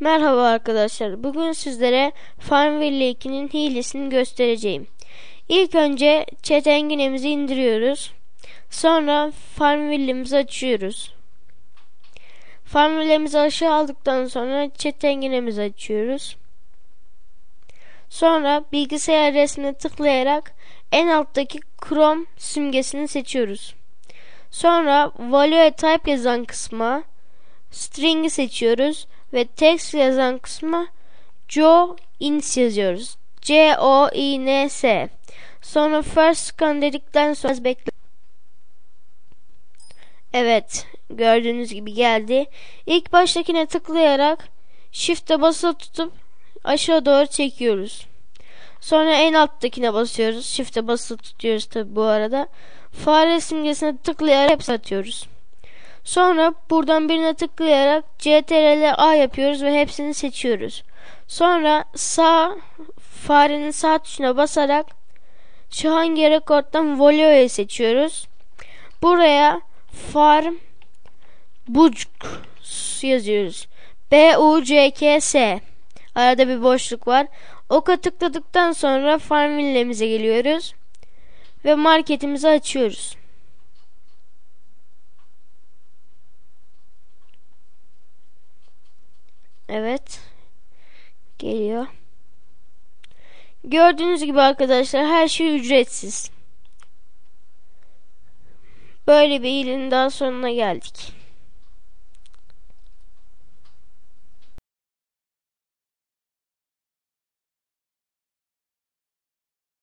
Merhaba arkadaşlar. Bugün sizlere Farmville 2'nin hilesini göstereceğim. İlk önce çetenginemizi indiriyoruz. Sonra Farmville'imizi açıyoruz. Farmville'imizi aşağı aldıktan sonra çetenginemizi açıyoruz. Sonra bilgisayar resmine tıklayarak en alttaki Chrome simgesini seçiyoruz. Sonra Value Type yazan kısma string'i seçiyoruz ve text yazan kısma Joe ins yazıyoruz. C O I N S. Sonra first scan dedikten sonra bekle. Evet, gördüğünüz gibi geldi. İlk baştakine tıklayarak shift'e basılı tutup aşağı doğru çekiyoruz. Sonra en alttakine basıyoruz. Shift'e basılı tutuyoruz tabi bu arada. Fare simgesine tıklayarak hepsi atıyoruz. Sonra buradan birine tıklayarak CTRL A yapıyoruz ve hepsini seçiyoruz. Sonra sağ farenin sağ tuşuna basarak şu hangi rekorttan Volio'yu seçiyoruz. Buraya farm buck yazıyoruz. B U C K S. Arada bir boşluk var. Oka tıkladıktan sonra Farmville'mize geliyoruz ve marketimizi açıyoruz. Evet. Geliyor. Gördüğünüz gibi arkadaşlar her şey ücretsiz. Böyle bir ilin daha sonuna geldik.